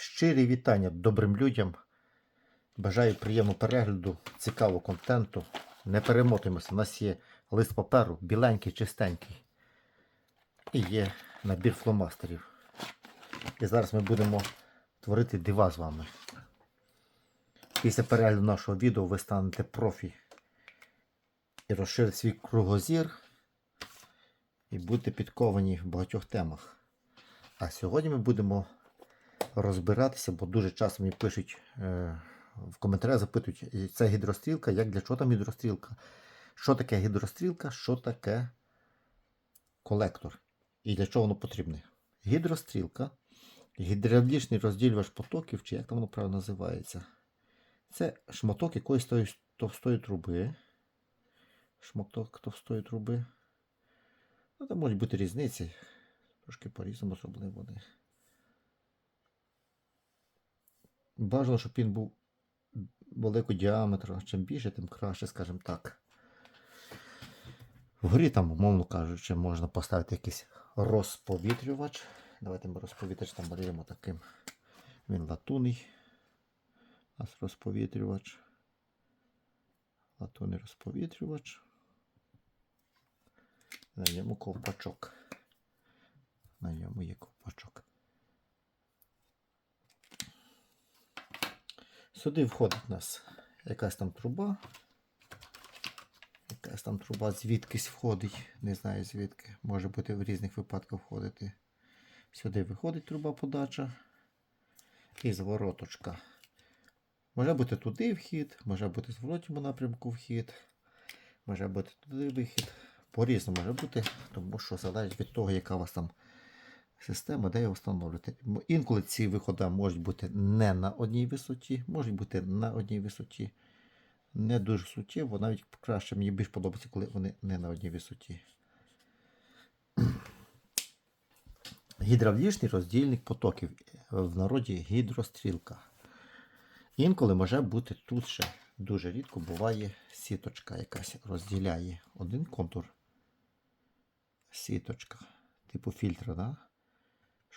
Щирі вітання добрим людям. Бажаю приємного перегляду, цікавого контенту. Не перемотуємося. У нас є лист паперу, біленький, чистенький. І є набір фломастерів. І зараз ми будемо творити дива з вами. Після перегляду нашого відео ви станете профі і розширите свій кругозір. І будете підковані в багатьох темах. А сьогодні ми будемо розбиратися, бо дуже часто мені пишуть е, в коментарях, запитують, це гідрострілка, як для чого там гідрострілка? Що таке гідрострілка, що таке колектор? І для чого воно потрібне? Гідрострілка, гідравлічний розділювач потоків, чи як там воно правильно називається? Це шматок якоїсь товстої труби. Шматок товстої труби. Ну, там можуть бути різниці. Трошки по-різному зроблені вони. Бажано, щоб він був великого діаметру. Чим більше, тим краще, скажімо так. Вгорі там, умовно кажучи, можна поставити якийсь розповітрювач. Давайте ми розповітрювач там малюємо таким. Він латунний. У розповітрювач. Латунний розповітрювач. На ньому ковпачок. На ньому є ковпачок. Сюди входить у нас якась там труба. Якась там труба звідкись входить. Не знаю звідки. Може бути в різних випадках входити. Сюди виходить труба подача. І звороточка. Може бути туди вхід, може бути в зворотньому напрямку вхід, може бути туди вихід. По-різному може бути, тому що залежить від того, яка у вас там система, де його встановлюєте. Інколи ці виходи можуть бути не на одній висоті, можуть бути на одній висоті. Не дуже суттєво, навіть краще мені більш подобається, коли вони не на одній висоті. Гідравлічний роздільник потоків в народі гідрострілка. Інколи може бути тут ще дуже рідко буває сіточка якась розділяє один контур. Сіточка, типу фільтра, да?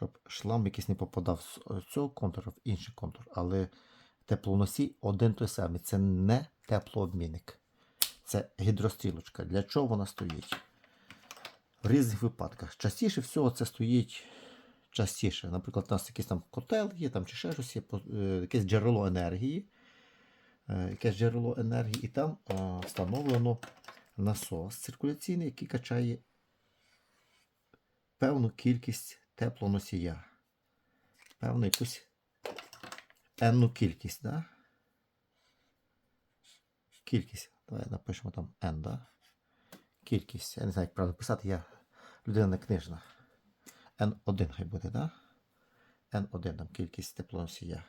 Щоб шлам якийсь не попадав з цього контуру в інший контур. Але теплоносій один той самий. Це не теплообмінник. Це гідрострілочка. Для чого вона стоїть? В різних випадках. Частіше всього це стоїть частіше. Наприклад, у нас якийсь там котел є, там чи ще щось є, е, якесь джерело енергії. е, Якесь джерело енергії, і там е, встановлено насос циркуляційний, який качає певну кількість теплоносія. Певну якусь енну кількість, да? Кількість. Давай напишемо там n, да? Кількість. Я не знаю, як правильно писати, я людина не книжна. N1 хай буде, да? N1 там кількість теплоносія.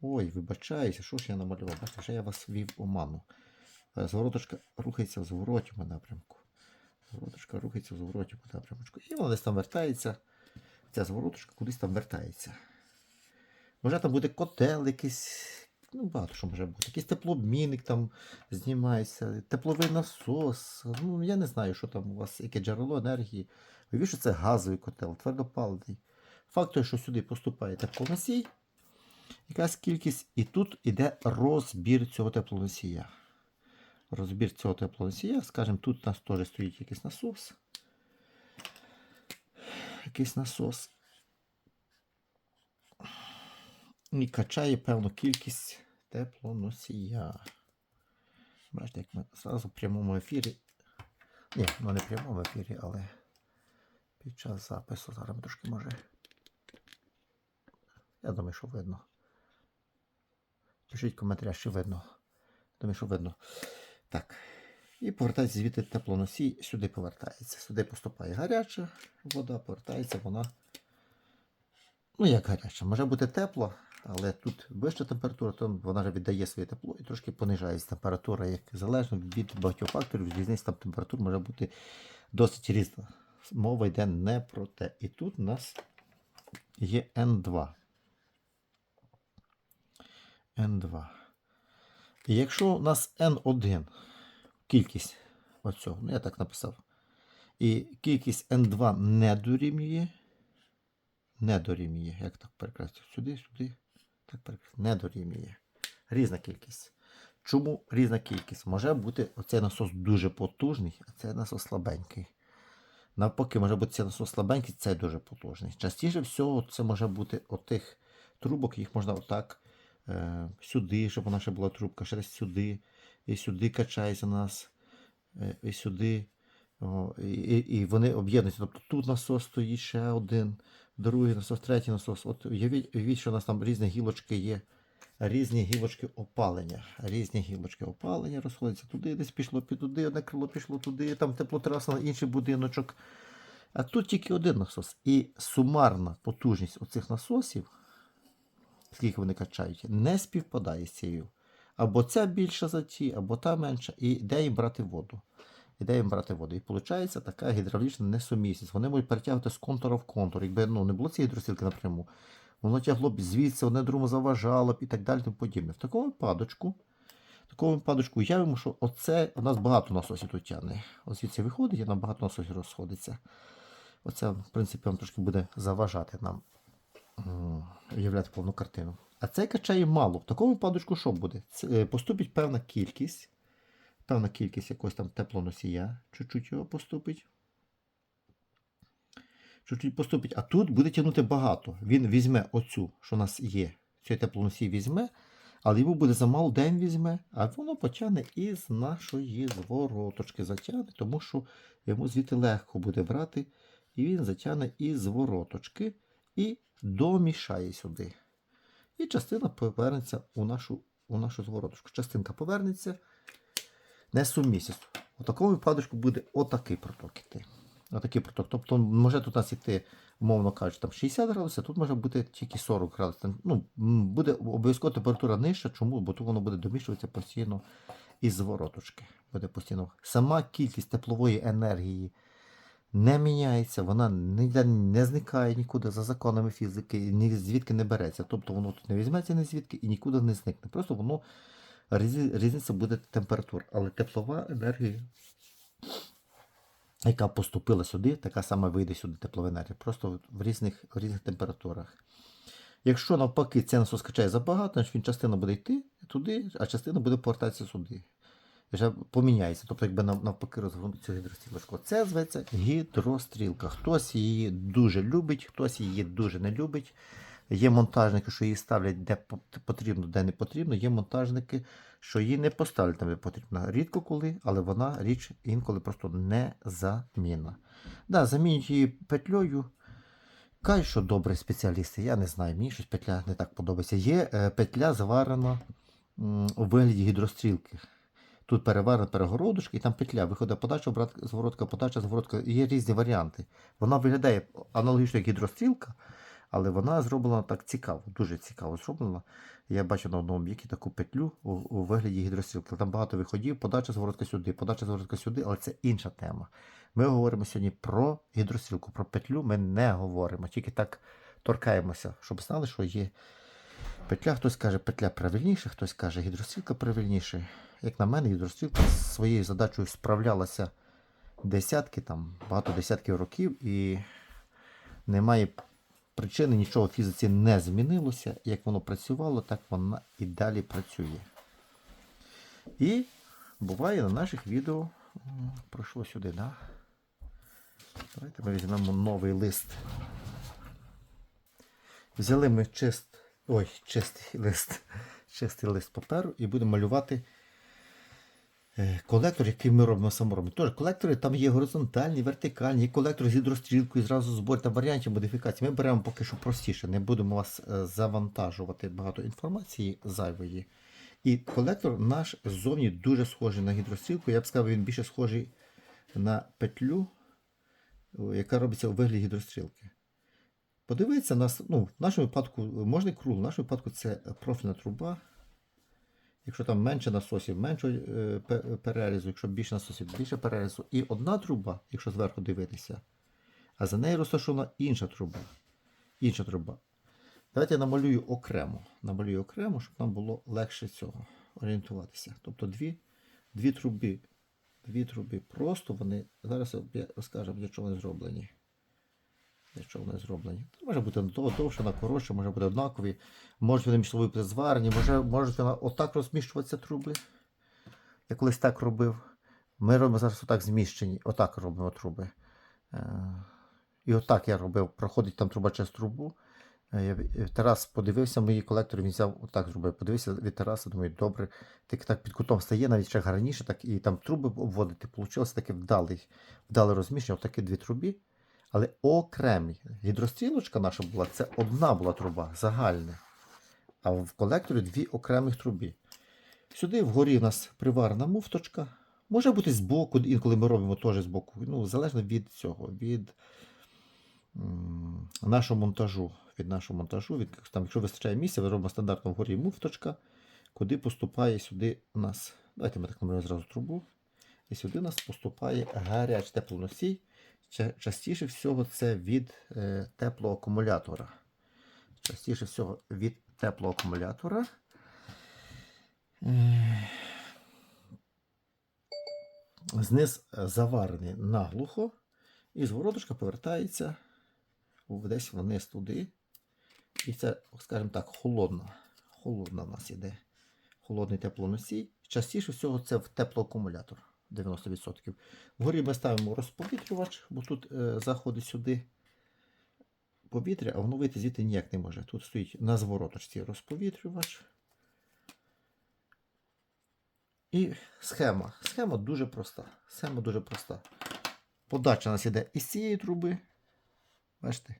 Ой, вибачаюся, що ж я намалював? Бачите, вже я вас ввів в оману. Е, Звороточка рухається в зворотньому напрямку. Звороточка рухається в зворотньому напрямку. І вона десь там вертається. Ця звороточка кудись там вертається. Може там буде котел якийсь. Ну, багато що може бути. Якийсь теплообмінник там знімається, тепловий насос. Ну, я не знаю, що там у вас, яке джерело енергії. Вивіше, що це газовий котел, твердопаливний. Факт той, що сюди поступає теплоносій, якась кількість, і тут іде розбір цього теплоносія. Розбір цього теплоносія, скажімо, тут у нас теж стоїть якийсь насос. Якийсь насос. І качає певну кількість теплоносія. Бачите, як ми зразу в прямому ефірі. Ні, ну не в прямому ефірі, але під час запису зараз трошки може. Я думаю, що видно. Пишіть в коментарях, що видно. Думаю, що видно. Так. І повертається звідти теплоносій, сюди повертається. Сюди поступає гаряча вода, повертається вона. Ну, як гаряча. Може бути тепло, але тут вища температура, то вона вже віддає своє тепло і трошки понижається температура, як залежно від багатьох факторів, різниця там температур може бути досить різна. Мова йде не про те. І тут у нас є N2. N2. І якщо у нас N1, кількість оцього, ну я так написав, і кількість N2 не дорівнює, не дорівнює, як так перекреслити, сюди, сюди, Так, перепрошую, не дорівнює. Різна кількість. Чому різна кількість? Може бути оцей насос дуже потужний, а цей насос слабенький. Навпаки, може бути цей насос слабенький, цей дуже потужний. Частіше всього це може бути отих трубок, їх можна отак е, сюди, щоб вона ще була трубка, десь сюди, і сюди качається нас, е, і сюди. О, і, і, вони об'єднуються. Тобто тут насос стоїть ще один, другий насос, третій насос. От уявіть, що у нас там різні гілочки є. Різні гілочки опалення. Різні гілочки опалення розходяться туди, десь пішло під туди, одне крило пішло туди, там теплотраса на інший будиночок. А тут тільки один насос. І сумарна потужність оцих насосів, скільки вони качають, не співпадає з цією. Або ця більша за ті, або та менша. І де їм брати воду? І де їм брати воду? І виходить така гідравлічна несумісність. Вони можуть перетягувати з контура в контур. Якби ну, не було цієї гідросілки напряму, воно тягло б звідси, одне другому заважало б і так далі. Тому подібне. В такому випадочку, в такому випадочку уявимо, що оце у нас багато насосів тут тягне. Ось звідси виходить, і нам багато насосів розходиться. Оце, в принципі, вам трошки буде заважати нам уявляти повну картину. А цей качає мало. В такому випадочку що буде? Е, поступить певна кількість, певна кількість якогось там теплоносія, чуть-чуть його поступить. Чуть-чуть поступить, а тут буде тягнути багато. Він візьме оцю, що у нас є. Цей теплоносій візьме, але йому буде замало, де він візьме, а воно потягне із нашої звороточки. Затягне, тому що йому звідти легко буде брати, і він затягне із звороточки і домішає сюди. І частина повернеться у нашу, у нашу звороточку. Частинка повернеться несумісність. У такому випадку буде отакий проток іти. Отакий проток. Тобто може тут у нас іти, умовно кажучи, там 60 градусів, тут може бути тільки 40 градусів. Ну, буде обов'язково температура нижча. Чому? Бо тут воно буде домішуватися постійно із звороточки. Буде постійно. Сама кількість теплової енергії не міняється, вона ніде не зникає нікуди за законами фізики, ні звідки не береться. Тобто воно тут не візьметься ні звідки і нікуди не зникне. Просто воно різниця буде температур. Але теплова енергія, яка поступила сюди, така сама вийде сюди теплова енергія. Просто в різних, в різних температурах. Якщо навпаки цей насос качає забагато, значить він частина буде йти туди, а частина буде повертатися сюди. І Вже поміняється. Тобто, якби навпаки розгорнути цю гідрострілочку. Це зветься гідрострілка. Хтось її дуже любить, хтось її дуже не любить. Є монтажники, що її ставлять де потрібно, де не потрібно. Є монтажники, що її не поставлять там, де потрібно. Рідко коли, але вона річ інколи просто незамінна. Да, замінюють її петлею. Кажуть, що добрі спеціалісти, я не знаю, мені щось петля не так подобається. Є е, петля заварена м, у вигляді гідрострілки. Тут переварена перегородочка і там петля. Виходить подача, обратка, зворотка, подача, зворотка. Є різні варіанти. Вона виглядає аналогічно як гідрострілка, але вона зроблена так цікаво, дуже цікаво зроблена. Я бачу на одному об'єкті таку петлю у, у вигляді гідрострілки. Там багато виходів, подача зворотка сюди, подача зворотка сюди, але це інша тема. Ми говоримо сьогодні про гідрострілку, про петлю ми не говоримо, тільки так торкаємося, щоб знали, що є петля. Хтось каже, петля правильніше, хтось каже, гідрострілка правильніше. Як на мене, гідрострілка з своєю задачею справлялася десятки, там, багато десятків років, і немає причини, нічого в фізиці не змінилося. Як воно працювало, так воно і далі працює. І буває на наших відео пройшло сюди, да? Давайте ми візьмемо новий лист. Взяли ми чист, ой, чистий лист, чистий лист паперу і будемо малювати е, колектор, який ми робимо саморобні. Тож колектори там є горизонтальні, вертикальні, є колектор з гідрострілкою, зразу збор та варіантів модифікації. Ми беремо поки що простіше, не будемо вас е, завантажувати багато інформації зайвої. І колектор наш ззовні дуже схожий на гідрострілку. Я б сказав, він більше схожий на петлю, яка робиться у вигляді гідрострілки. Подивіться, нас, ну, в нашому випадку можна і круг, в нашому випадку це профільна труба. Якщо там менше насосів, менше е, перерізу, якщо більше насосів, більше перерізу. І одна труба, якщо зверху дивитися, а за нею розташована інша труба. Інша труба. Давайте я намалюю окремо. Намалюю окремо, щоб нам було легше цього орієнтуватися. Тобто дві, дві труби. Дві труби. Просто вони. Зараз я розкажу, для чого вони зроблені. Чого вони зроблені? Може бути довше, на коротше, може бути однакові. Можуть вони між собою бути зварені, може, вони отак розміщуватися труби. Я колись так робив. Ми робимо зараз отак зміщені, отак робимо труби. Е, І отак я робив. Проходить там труба через трубу. Е, від- Тарас подивився мої колектори, він взяв отак зробив. Подивився від Тараса, думаю, добре. Так, так під кутом стає, навіть ще гарніше, так і там труби обводити. Получилося таке вдалий, вдале розміщення, отакі дві трубі, але окремі. Гідрострілочка наша була, це одна була труба, загальна. А в колекторі дві окремих трубі. Сюди вгорі у нас приварена муфточка. Може бути збоку, інколи ми робимо теж збоку. Ну, залежно від цього, від нашого монтажу. Від нашого монтажу, від, там, якщо вистачає місця, ми робимо стандартно вгорі муфточка, куди поступає сюди у нас. Давайте ми так намалюємо зразу трубу. І сюди у нас поступає гарячий теплоносій. Ча- Частіше всього це від е, теплоакумулятора. Частіше всього від теплоакумулятора. Е, Зниз заварений наглухо, і звороточка повертається десь вниз туди. І це, скажімо так, холодна. Холодна в нас іде. Холодний теплоносій. Частіше всього це в теплоакумулятор 90%. Вгорі ми ставимо розповітрювач, бо тут е, заходить сюди повітря, а воно вийти звідти ніяк не може. Тут стоїть на звороточці розповітрювач. І схема. Схема дуже проста. Схема дуже проста. Подача у нас іде із цієї труби. Бачите?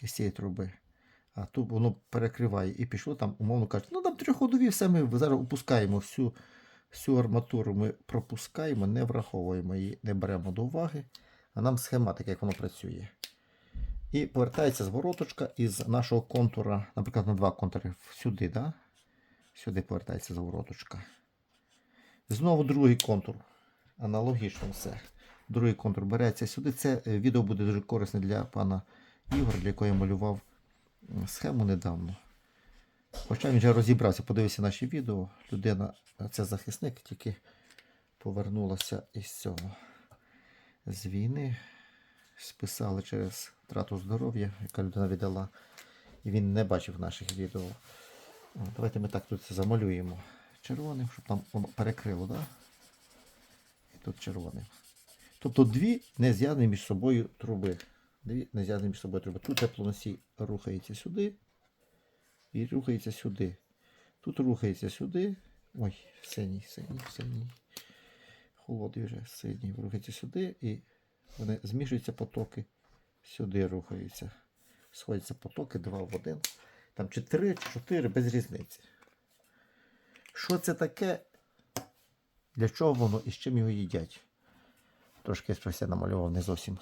Із цієї труби. А тут воно перекриває і пішло там, умовно кажучи, ну там трьохходові, все ми зараз опускаємо всю, всю арматуру, ми пропускаємо, не враховуємо її, не беремо до уваги. А нам схематика, як воно працює. І повертається звороточка із нашого контура, наприклад, на два контури сюди, да? сюди повертається звороточка. Знову другий контур. Аналогічно все. Другий контур береться сюди. Це е, відео буде дуже корисне для пана Ігоря, для якого я малював схему недавно. Хоча він вже розібрався, подивився наші відео. Людина, е, це захисник, тільки повернулася із цього з війни. Списали через втрату здоров'я, яка людина віддала. І він не бачив наших відео. Давайте ми так тут замалюємо червоним, щоб там воно перекрило, да? І тут червоним. Тобто дві не зв'язані між собою труби. Дві не зв'язані між собою труби. Тут теплоносій рухається сюди і рухається сюди. Тут рухається сюди. Ой, синій, синій, синій. Холодний вже синій. Рухається сюди і вони змішуються потоки. Сюди рухаються. Сходяться потоки два в один. Там чи три, чи чотири, без різниці. Що це таке? Для чого воно і з чим його їдять? Трошки щось я намалював не зовсім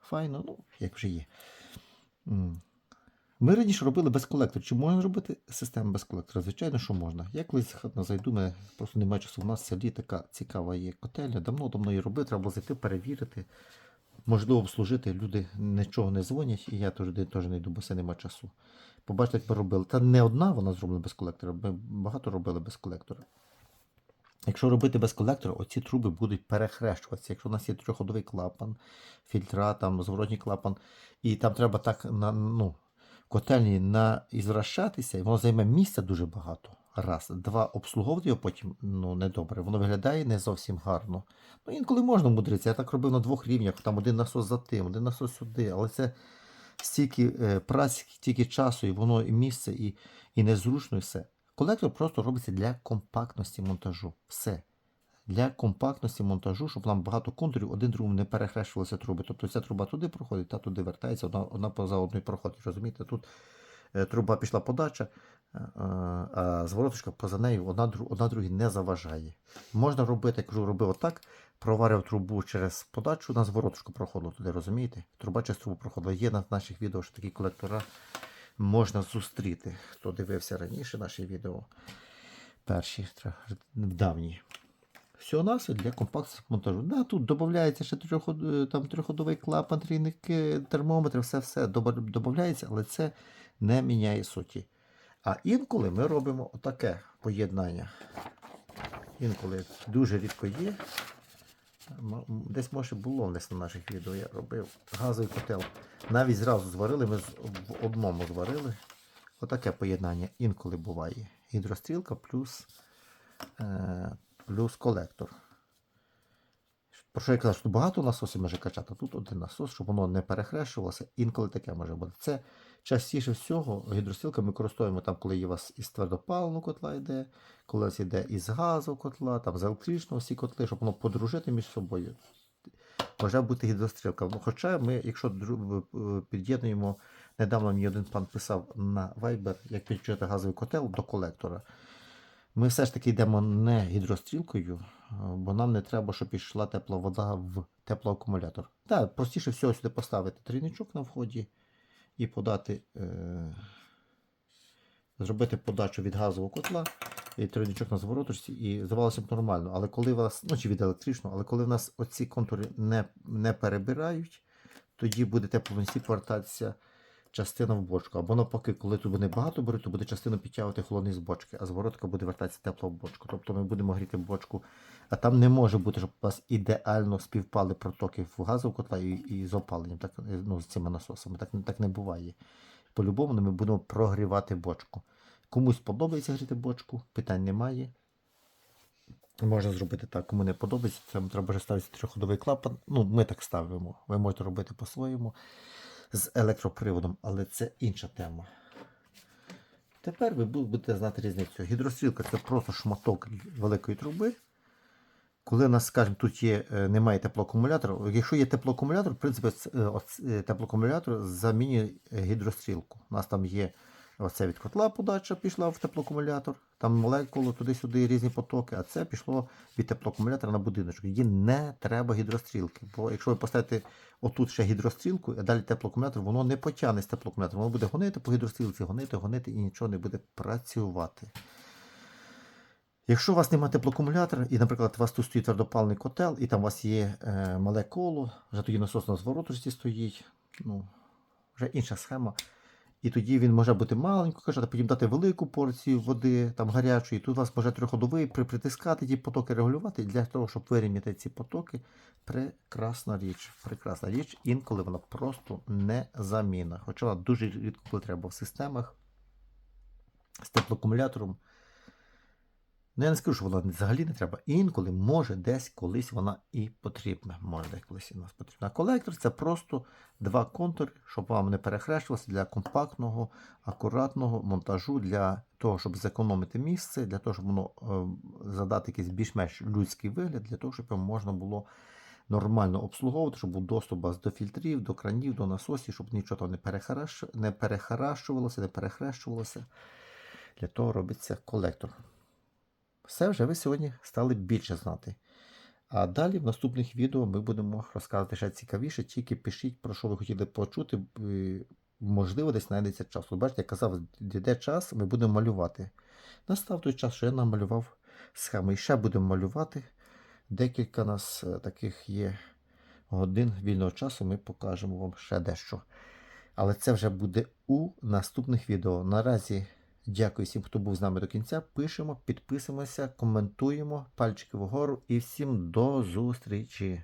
файно, ну, як вже є. Ми раніше робили без колектора. Чи можна робити систему без колектора? Звичайно, що можна. Я колись зайду, мене просто немає часу. У нас в селі така цікава є котельня. Давно-давно її робити, треба зайти, перевірити. Можливо, обслужити. Люди нічого не дзвонять, і я теж, теж не йду, бо все нема часу. Побачите, як ми робили. Та не одна вона зроблена без колектора, ми багато робили без колектора. Якщо робити без колектора, оці труби будуть перехрещуватися. Якщо у нас є трьохходовий клапан, фільтра, там зворотній клапан, і там треба так на ну, котельні на ізвращатися, і воно займе місця дуже багато. Раз. Два, обслуговувати його потім ну, недобре. Воно виглядає не зовсім гарно. Ну, інколи можна мудритися. Я так робив на двох рівнях, там один насос за тим, один насос сюди, але це стільки е, праці, стільки часу, і воно і місце, і, і незручно, і все. Колектор просто робиться для компактності монтажу. Все. Для компактності монтажу, щоб нам багато контурів один другому не перехрещувалися труби. Тобто ця труба туди проходить, та туди вертається, одна, одна поза одною проходить. Розумієте, тут е, труба пішла подача, е, е, а звороточка поза нею одна, одна другій не заважає. Можна робити, як кажу, робив отак, проварив трубу через подачу, на звороточку проходило туди, розумієте? Труба через трубу проходила. Є на наших відео, що такі колектора можна зустріти. Хто дивився раніше наші відео, перші давні. Всього нас для компактності монтажу. Да, тут додається ще е, там, трьохходовий клапан, трійники, термометри, все все додається, але це не міняє суті. А інколи ми робимо отаке поєднання. Інколи дуже рідко є. Десь може було десь на наших відео. Я робив газовий котел. Навіть зразу зварили, ми в одному зварили. Отаке поєднання інколи буває. Гідрострілка плюс, е, плюс колектор. Про що я казав, що багато насосів може качати, тут один насос, щоб воно не перехрещувалося, інколи таке може бути. Це частіше всього гідрострілка ми використовуємо там, коли є у вас із твердопаливного котла йде, коли у вас йде із газу котла, там з електричного всі котли, щоб воно подружити між собою. Може бути гідрострілка. Ну, хоча ми, якщо е, під'єднуємо, недавно мені один пан писав на Viber, як підключити газовий котел до колектора. Ми все ж таки йдемо не гідрострілкою, бо нам не треба, щоб пішла тепла вода в теплоакумулятор. Так, простіше всього сюди поставити трійничок на вході і подати, е, зробити подачу від газового котла і тройничок на звороточці, і здавалося б нормально. Але коли у вас, ну чи від електричного, але коли в нас оці контури не, не перебирають, тоді буде тепловинці повертатися частина в бочку. Або навпаки, коли тут буде багато беруть, то буде частину підтягувати холодний з бочки, а зворотка буде вертатися тепла в бочку. Тобто ми будемо гріти бочку, а там не може бути, щоб у вас ідеально співпали протоки в газового котла і, і з опаленням, так, е, ну, з цими насосами. Так, так не буває. По-любому ми будемо прогрівати бочку. Комусь подобається гріти бочку, питань немає. Можна зробити так, кому не подобається, це треба вже ставити трьохходовий клапан. Ну, ми так ставимо. Ви можете робити по-своєму з електроприводом, але це інша тема. Тепер ви будете знати різницю. Гідрострілка це просто шматок великої труби. Коли у нас, скажімо, тут є, е, немає теплоакумулятора, якщо є теплоакумулятор, в принципі, е, е, теплоакумулятор замінює гідрострілку. У нас там є оце від котла подача пішла в теплоакумулятор, там молекули туди-сюди різні потоки, а це пішло від теплоакумулятора на будиночок. Її не треба гідрострілки. Бо якщо ви поставите отут ще гідрострілку, а далі теплоакумулятор, воно не потягне з теплоакумулятора. Воно буде гонити по гідрострілці, гонити, гонити і нічого не буде працювати. Якщо у вас немає теплоакумулятора, і, наприклад, у вас тут стоїть твердопаливний котел, і там у вас є е, мале коло, вже тоді насос на звороточці стоїть, ну, вже інша схема. І тоді він може бути маленько, каже, потім дати велику порцію води, там гарячої. Тут вас може трьохходовий припритискати ті потоки регулювати. Для того, щоб вирівняти ці потоки, прекрасна річ. Прекрасна річ, інколи вона просто не заміна. Хоча вона дуже рідко коли треба в системах з теплоакумулятором. Ну, я не скажу, що вона взагалі не треба. Інколи, може, десь колись вона і потрібна. Може, десь колись і нас потрібна. Колектор це просто два контури, щоб вам не перехрещувалося для компактного, акуратного монтажу, для того, щоб зекономити місце, для того, щоб воно е, задати якийсь більш-менш людський вигляд, для того, щоб його можна було нормально обслуговувати, щоб був доступ до фільтрів, до кранів, до насосів, щоб нічого там не перехаращувалося, не перехрещувалося. Для того робиться колектор. Все вже ви сьогодні стали більше знати. А далі в наступних відео ми будемо розказувати ще цікавіше, тільки пишіть, про що ви хотіли почути. е, Можливо, десь знайдеться час. От Бачите, я казав, йде час, ми будемо малювати. Настав той час, що я намалював схему. І ще будемо малювати. Декілька нас е, таких є годин вільного часу, ми покажемо вам ще дещо. Але це вже буде у наступних відео. Наразі дякую всім, хто був з нами до кінця. Пишемо, підписуємося, коментуємо, пальчики вгору і всім до зустрічі!